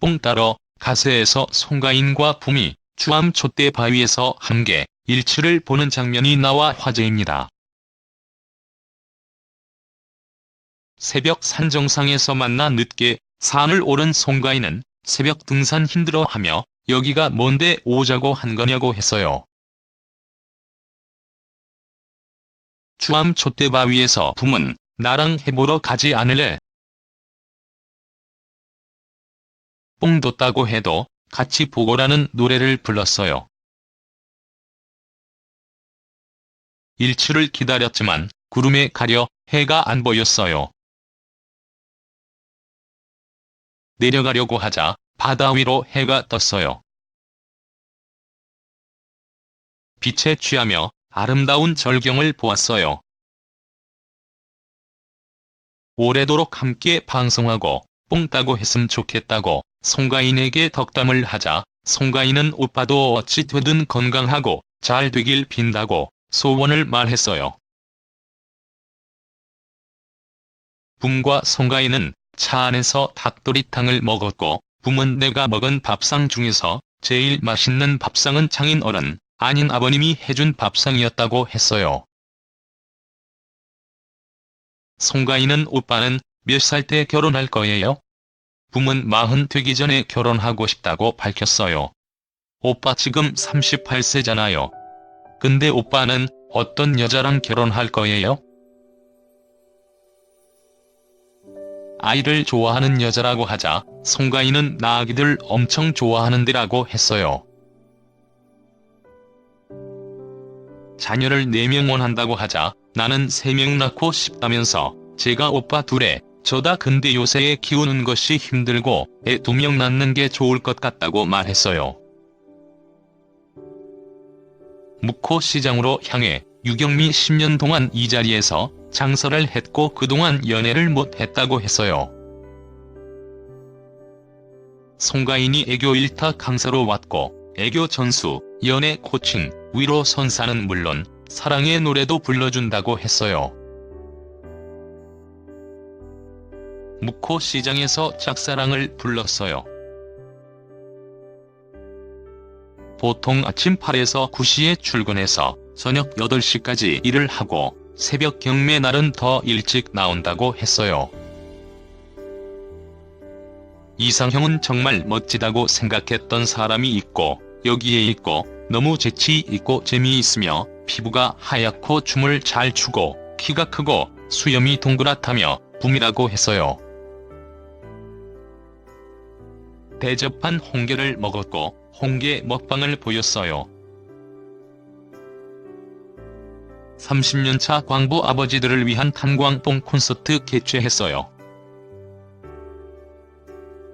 뽕 따러 가세에서 송가인과 붐이 주암 촛대 바위에서 함께 일출을 보는 장면이 나와 화제입니다. 새벽 산 정상에서 만나 늦게 산을 오른 송가인은 새벽 등산 힘들어하며 여기가 뭔데 오자고 한 거냐고 했어요. 주암 촛대 바위에서 붐은 나랑 해보러 가지 않을래? 뽕 뒀다고 해도 같이 보고라는 노래를 불렀어요. 일출을 기다렸지만 구름에 가려 해가 안 보였어요. 내려가려고 하자 바다 위로 해가 떴어요. 빛에 취하며 아름다운 절경을 보았어요. 오래도록 함께 방송하고 뽕 따고 했음 좋겠다고 송가인에게 덕담을 하자 송가인은 오빠도 어찌 되든 건강하고 잘 되길 빈다고 소원을 말했어요. 붐과 송가인은 차 안에서 닭도리탕을 먹었고 붐은 내가 먹은 밥상 중에서 제일 맛있는 밥상은 장인 어른, 아닌 아버님이 해준 밥상이었다고 했어요. 송가인은 오빠는 몇 살 때 결혼할 거예요? 붐은 마흔 되기 전에 결혼하고 싶다고 밝혔어요. 오빠 지금 38세잖아요. 근데 오빠는 어떤 여자랑 결혼할 거예요? 아이를 좋아하는 여자라고 하자 송가인은 나 아기들 엄청 좋아하는데라고 했어요. 자녀를 4명 원한다고 하자 나는 3명 낳고 싶다면서 제가 오빠 둘에 저다 근데 요새 애 키우는 것이 힘들고 애 2명 낳는 게 좋을 것 같다고 말했어요. 묵호 시장으로 향해 유경미 10년 동안 이 자리에서 장사를 했고 그동안 연애를 못 했다고 했어요. 송가인이 애교 1타 강사로 왔고 애교 전수, 연애 코칭, 위로 선사는 물론 사랑의 노래도 불러준다고 했어요. 묵호 시장에서 짝사랑을 불렀어요. 보통 아침 8에서 9시에 출근해서 저녁 8시까지 일을 하고 새벽 경매 날은 더 일찍 나온다고 했어요. 이상형은 정말 멋지다고 생각했던 사람이 있고 여기에 있고 너무 재치 있고 재미있으며 피부가 하얗고 춤을 잘 추고 키가 크고 수염이 동그랗다며 붐이라고 했어요. 대접한 홍게를 먹었고 홍게 먹방을 보였어요. 30년차 광부 아버지들을 위한 탄광뽕 콘서트 개최했어요.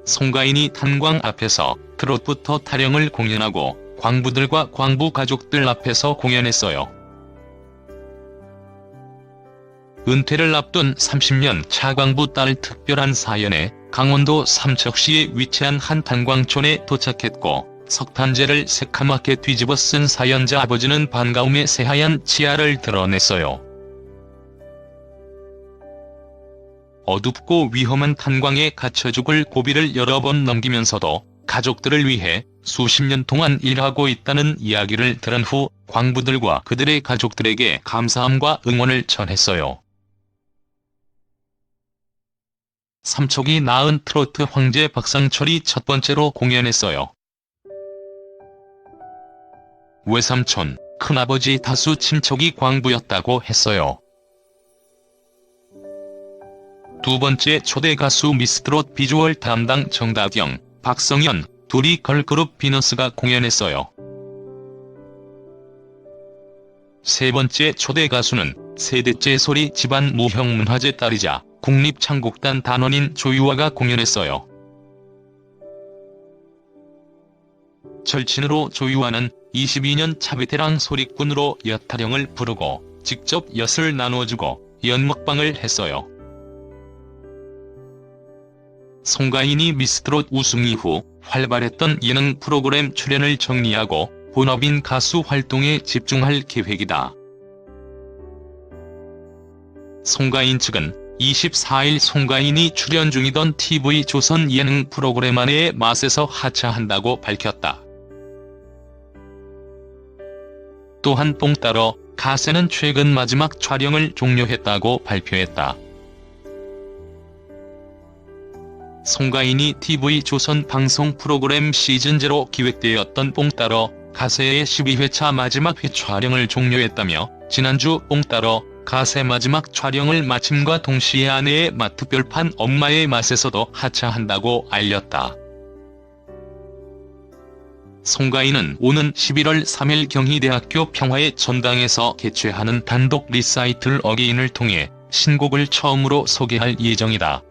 송가인이 탄광 앞에서 트롯부터 타령을 공연하고 광부들과 광부 가족들 앞에서 공연했어요. 은퇴를 앞둔 30년 차광부 딸 특별한 사연에 강원도 삼척시에 위치한 한 탄광촌에 도착했고 석탄재를 새카맣게 뒤집어 쓴 사연자 아버지는 반가움에 새하얀 치아를 드러냈어요. 어둡고 위험한 탄광에 갇혀 죽을 고비를 여러 번 넘기면서도 가족들을 위해 수십 년 동안 일하고 있다는 이야기를 들은 후 광부들과 그들의 가족들에게 감사함과 응원을 전했어요. 삼척이 낳은 트로트 황제 박상철이 첫 번째로 공연했어요. 외삼촌, 큰아버지 다수 친척이 광부였다고 했어요. 두 번째 초대 가수 미스트롯 비주얼 담당 정다경, 박성현, 둘이 걸그룹 비너스가 공연했어요. 세 번째 초대 가수는 세대째 소리 집안 무형문화재 딸이자 국립창곡단 단원인 조유아가 공연했어요. 절친으로 조유아는 22년 차 베테랑 소리꾼으로 엿타령을 부르고 직접 엿을 나누어주고 연먹방을 했어요. 송가인이 미스트롯 우승 이후 활발했던 예능 프로그램 출연을 정리하고 본업인 가수 활동에 집중할 계획이다. 송가인 측은 24일 송가인이 출연 중이던 TV 조선 예능 프로그램 안의 맛에서 하차한다고 밝혔다. 또한 뽕 따러 가세는 최근 마지막 촬영을 종료했다고 발표했다. 송가인이 TV 조선 방송 프로그램 시즌0 기획되었던 뽕 따러 가세의 12회차 마지막 회 촬영을 종료했다며 지난주 뽕 따러 가세 마지막 촬영을 마침과 동시에 아내의 맛 특별판 엄마의 맛에서도 하차한다고 알렸다. 송가인은 오는 11월 3일 경희대학교 평화의 전당에서 개최하는 단독 리사이틀 어게인을 통해 신곡을 처음으로 소개할 예정이다.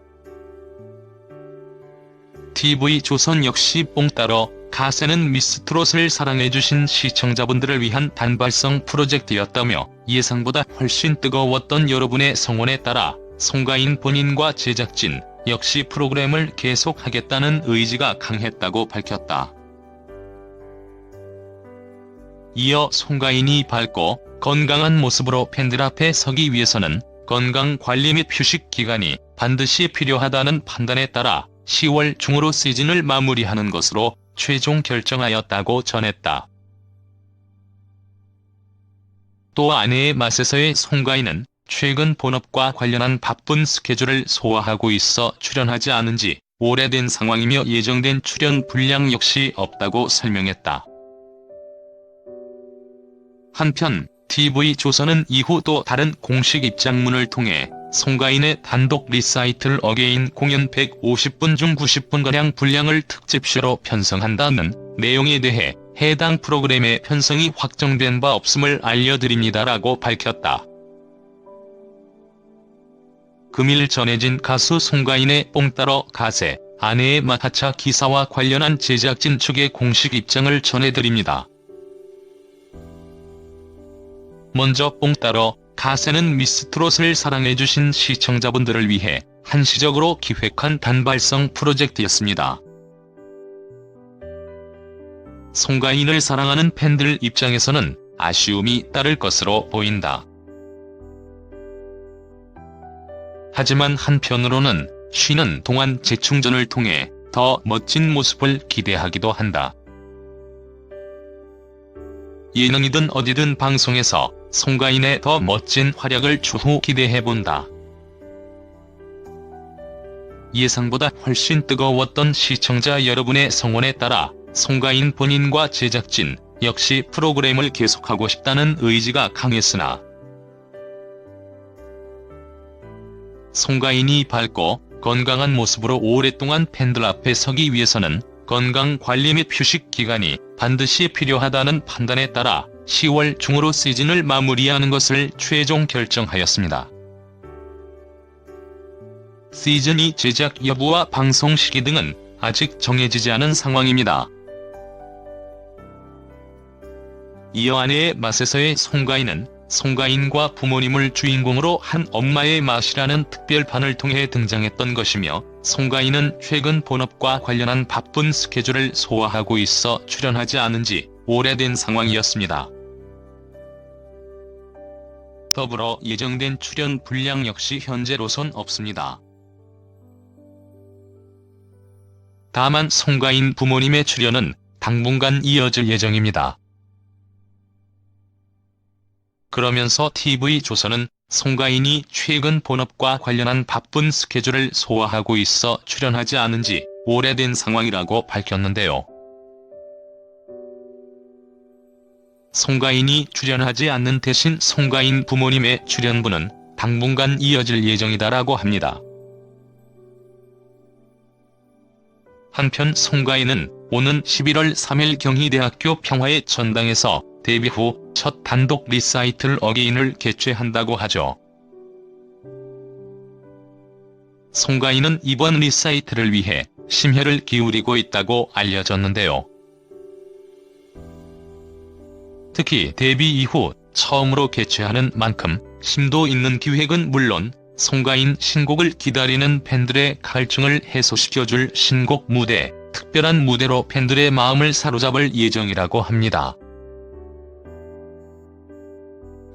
TV조선 역시 뽕 따러 가세는 미스트롯을 사랑해주신 시청자분들을 위한 단발성 프로젝트였다며 예상보다 훨씬 뜨거웠던 여러분의 성원에 따라 송가인 본인과 제작진 역시 프로그램을 계속하겠다는 의지가 강했다고 밝혔다. 이어 송가인이 밝고 건강한 모습으로 팬들 앞에 서기 위해서는 건강관리 및 휴식 기간이 반드시 필요하다는 판단에 따라 10월 중으로 시즌을 마무리하는 것으로 최종 결정하였다고 전했다. 또 아내의 맛에서의 송가인은 최근 본업과 관련한 바쁜 스케줄을 소화하고 있어 출연하지 않은 지 오래된 상황이며 예정된 출연 분량 역시 없다고 설명했다. 한편 TV조선은 이후 또 다른 공식 입장문을 통해 송가인의 단독 리사이틀 어게인 공연 150분 중 90분가량 분량을 특집쇼로 편성한다는 내용에 대해 해당 프로그램의 편성이 확정된 바 없음을 알려드립니다라고 밝혔다. 금일 전해진 가수 송가인의 뽕 따러 가세, 아내의 마하차 기사와 관련한 제작진 측의 공식 입장을 전해드립니다. 먼저 뽕 따러 가세는 미스트롯을 사랑해주신 시청자분들을 위해 한시적으로 기획한 단발성 프로젝트였습니다. 송가인을 사랑하는 팬들 입장에서는 아쉬움이 따를 것으로 보인다. 하지만 한편으로는 쉬는 동안 재충전을 통해 더 멋진 모습을 기대하기도 한다. 예능이든 어디든 방송에서 송가인의 더 멋진 활약을 추후 기대해본다. 예상보다 훨씬 뜨거웠던 시청자 여러분의 성원에 따라 송가인 본인과 제작진 역시 프로그램을 계속하고 싶다는 의지가 강했으나 송가인이 밝고 건강한 모습으로 오랫동안 팬들 앞에 서기 위해서는 건강 관리 및 휴식 기간이 반드시 필요하다는 판단에 따라 10월 중으로 시즌을 마무리하는 것을 최종 결정하였습니다. 시즌2 제작 여부와 방송 시기 등은 아직 정해지지 않은 상황입니다. 이어 아내의 맛에서의 송가인은 송가인과 부모님을 주인공으로 한 엄마의 맛이라는 특별판을 통해 등장했던 것이며 송가인은 최근 본업과 관련한 바쁜 스케줄을 소화하고 있어 출연하지 않은 지 오래된 상황이었습니다. 더불어 예정된 출연 분량 역시 현재로선 없습니다. 다만 송가인 부모님의 출연은 당분간 이어질 예정입니다. 그러면서 TV조선은 송가인이 최근 본업과 관련한 바쁜 스케줄을 소화하고 있어 출연하지 않은 지 오래된 상황이라고 밝혔는데요. 송가인이 출연하지 않는 대신 송가인 부모님의 출연분은 당분간 이어질 예정이다라고 합니다. 한편 송가인은 오는 11월 3일 경희대학교 평화의 전당에서 데뷔 후 첫 단독 리사이틀 어게인을 개최한다고 하죠. 송가인은 이번 리사이틀을 위해 심혈을 기울이고 있다고 알려졌는데요. 특히 데뷔 이후 처음으로 개최하는 만큼 심도 있는 기획은 물론 송가인 신곡을 기다리는 팬들의 갈증을 해소시켜줄 신곡 무대, 특별한 무대로 팬들의 마음을 사로잡을 예정이라고 합니다.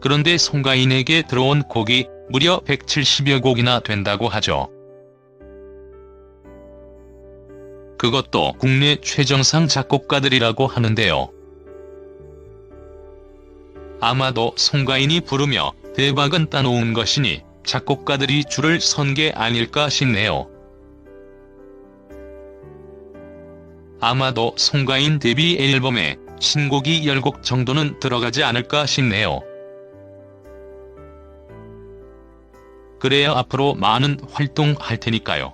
그런데 송가인에게 들어온 곡이 무려 170여 곡이나 된다고 하죠. 그것도 국내 최정상 작곡가들이라고 하는데요. 아마도 송가인이 부르며 대박은 따놓은 것이니 작곡가들이 줄을 선 게 아닐까 싶네요. 아마도 송가인 데뷔 앨범에 신곡이 10곡 정도는 들어가지 않을까 싶네요. 그래야 앞으로 많은 활동할 테니까요.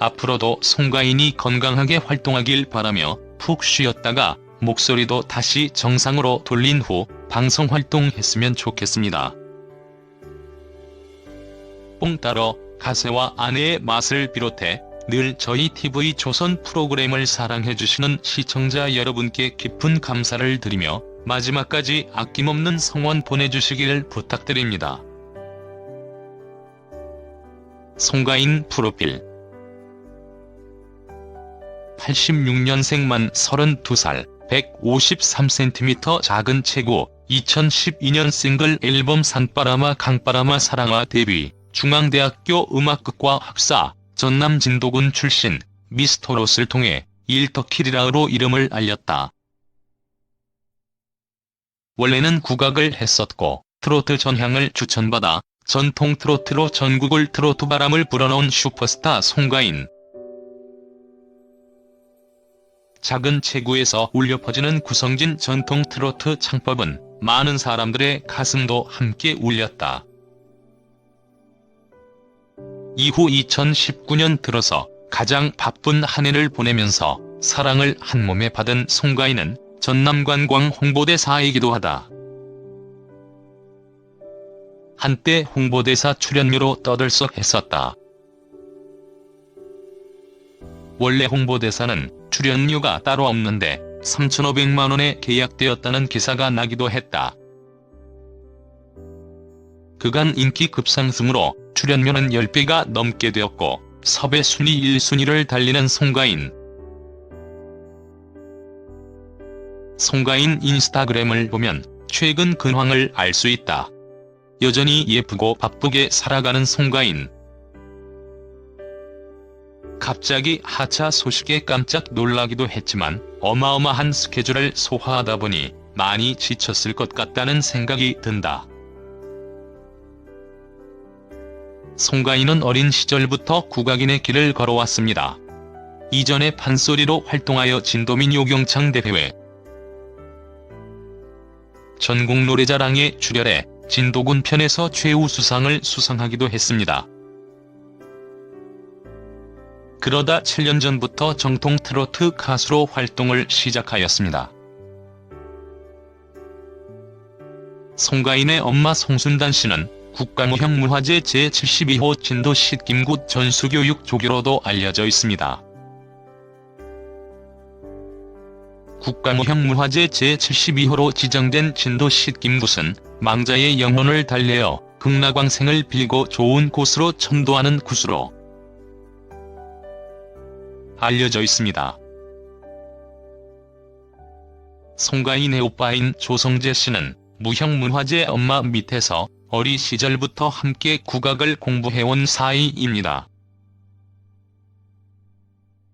앞으로도 송가인이 건강하게 활동하길 바라며 푹 쉬었다가 목소리도 다시 정상으로 돌린 후 방송 활동했으면 좋겠습니다. 뽕 따러 가세와 아내의 맛을 비롯해 늘 저희 TV 조선 프로그램을 사랑해주시는 시청자 여러분께 깊은 감사를 드리며 마지막까지 아낌없는 성원 보내주시길 부탁드립니다. 송가인 프로필 86년생만 32살 153cm 작은 체구 2012년 싱글 앨범 산바라마 강바라마 사랑아 데뷔 중앙대학교 음악극과 학사 전남 진도군 출신 미스터롯을 통해 일터키리라로 이름을 알렸다. 원래는 국악을 했었고 트로트 전향을 추천받아 전통 트로트로 전국을 트로트 바람을 불어넣은 슈퍼스타 송가인. 작은 체구에서 울려 퍼지는 구성진 전통 트로트 창법은 많은 사람들의 가슴도 함께 울렸다. 이후 2019년 들어서 가장 바쁜 한 해를 보내면서 사랑을 한 몸에 받은 송가인은 전남관광 홍보대사이기도 하다. 한때 홍보대사 출연료로 떠들썩했었다. 원래 홍보대사는 출연료가 따로 없는데 3,500만 원에 계약되었다는 기사가 나기도 했다. 그간 인기 급상승으로 출연료는 10배가 넘게 되었고 섭외 순위 1순위를 달리는 송가인. 송가인 인스타그램을 보면 최근 근황을 알 수 있다. 여전히 예쁘고 바쁘게 살아가는 송가인. 갑자기 하차 소식에 깜짝 놀라기도 했지만 어마어마한 스케줄을 소화하다 보니 많이 지쳤을 것 같다는 생각이 든다. 송가인은 어린 시절부터 국악인의 길을 걸어왔습니다. 이전에 판소리로 활동하여 진도민 요경창 대회회 전국 노래자랑에 출연해 진도군 편에서 최우수상을 수상하기도 했습니다. 그러다 7년 전부터 정통 트로트 가수로 활동을 시작하였습니다. 송가인의 엄마 송순단 씨는 국가무형문화재 제72호 진도시 김굿 전수교육 조교로도 알려져 있습니다. 국가무형문화재 제72호로 지정된 진도시 김굿은 망자의 영혼을 달래어 극락왕생을 빌고 좋은 곳으로 천도하는 구수로 알려져 있습니다. 송가인의 오빠인 조성재 씨는 무형문화재 엄마 밑에서 어리 시절부터 함께 국악을 공부해온 사이입니다.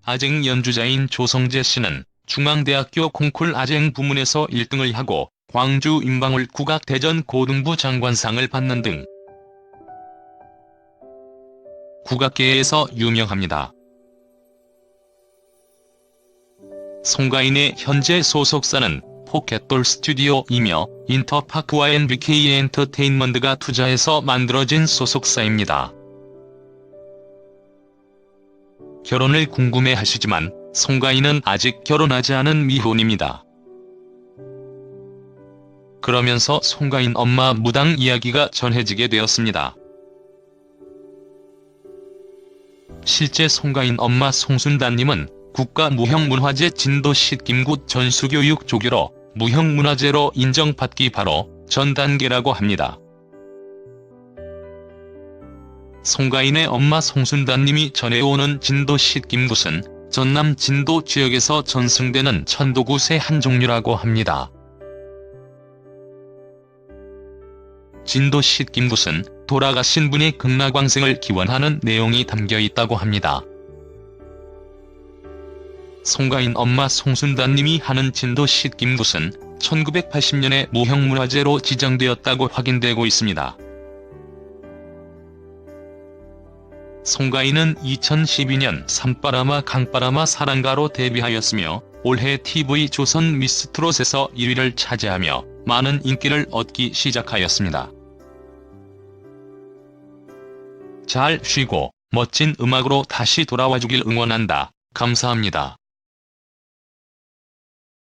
아쟁 연주자인 조성재 씨는 중앙대학교 콩쿨 아쟁 부문에서 1등을 하고 광주 임방울 국악대전 고등부 장관상을 받는 등 국악계에서 유명합니다. 송가인의 현재 소속사는 포켓볼 스튜디오이며 인터파크와 NBK 엔터테인먼트가 투자해서 만들어진 소속사입니다. 결혼을 궁금해 하시지만 송가인은 아직 결혼하지 않은 미혼입니다. 그러면서 송가인 엄마 무당 이야기가 전해지게 되었습니다. 실제 송가인 엄마 송순다님은 국가무형문화재 진도시 김굿 전수교육 조교로 무형문화재로 인정받기 바로 전 단계라고 합니다. 송가인의 엄마 송순다님이 전해오는 진도시 김굿은 전남 진도 지역에서 전승되는 천도굿의 한 종류라고 합니다. 진도 씻김굿은 돌아가신 분의 극락왕생을 기원하는 내용이 담겨 있다고 합니다. 송가인 엄마 송순다님이 하는 진도 씻김굿은 1980년에 무형문화재로 지정되었다고 확인되고 있습니다. 송가인은 2012년 산바라마 강바라마 사랑가로 데뷔하였으며 올해 TV 조선 미스트롯에서 1위를 차지하며 많은 인기를 얻기 시작하였습니다. 잘 쉬고 멋진 음악으로 다시 돌아와 주길 응원한다. 감사합니다.